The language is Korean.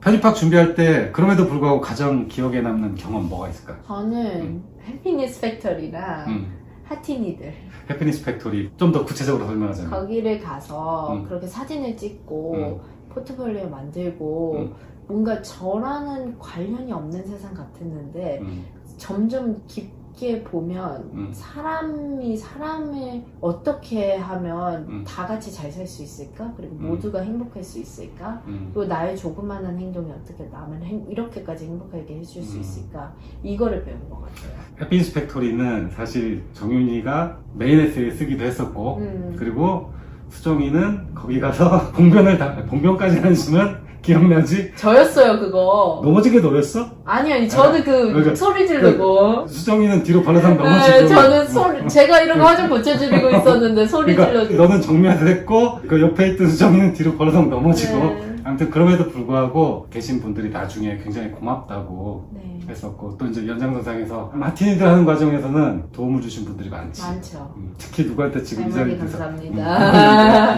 편입학 준비할 때 그럼에도 불구하고 가장 기억에 남는 경험 뭐가 있을까? 저는 해피니스 팩토리랑 음. 하티니들 해피니스 팩토리 좀 더 구체적으로 설명하자면 거기를 가서 음. 그렇게 사진을 찍고 음. 포트폴리오 만들고 음. 뭔가 저랑은 관련이 없는 세상 같았는데 음. 점점 깊 게 보면 음. 사람이 사람을 어떻게 하면 음. 다 같이 잘 살 수 있을까? 그리고 음. 모두가 행복할 수 있을까? 음. 그리고 나의 조그마한 행동이 어떻게 남을 행- 이렇게까지 행복하게 해줄 수 음. 있을까? 이거를 배운 것 같아요. 해피니스 팩토리는 사실 정윤이가 메인 에세이 쓰기도 했었고 음. 그리고 수정이는 거기 가서 봉변을 다 봉변까지 하시면 기억나지? 저였어요 그거. 넘어지게 노렸어? 아니 아니 저는 그 그러니까- 소리 지르고. 수정이는 뒤로 발라상 넘어지고 네, 저는 소리 제가 이런 거 화좀 고쳐드리고 있었는데 소리 그러니까 질러. 너는 정면을 했고 그 옆에 있던 수정이는 뒤로 벌어상 넘어지고 네. 아무튼 그럼에도 불구하고 계신 분들이 나중에 굉장히 고맙다고 네. 했었고 또 이제 연장선상에서 마티니들 하는 과정에서는 도움을 주신 분들이 많지 많죠. 음, 특히 누구한테 지금 이 할머니 자리에서 감사합니다.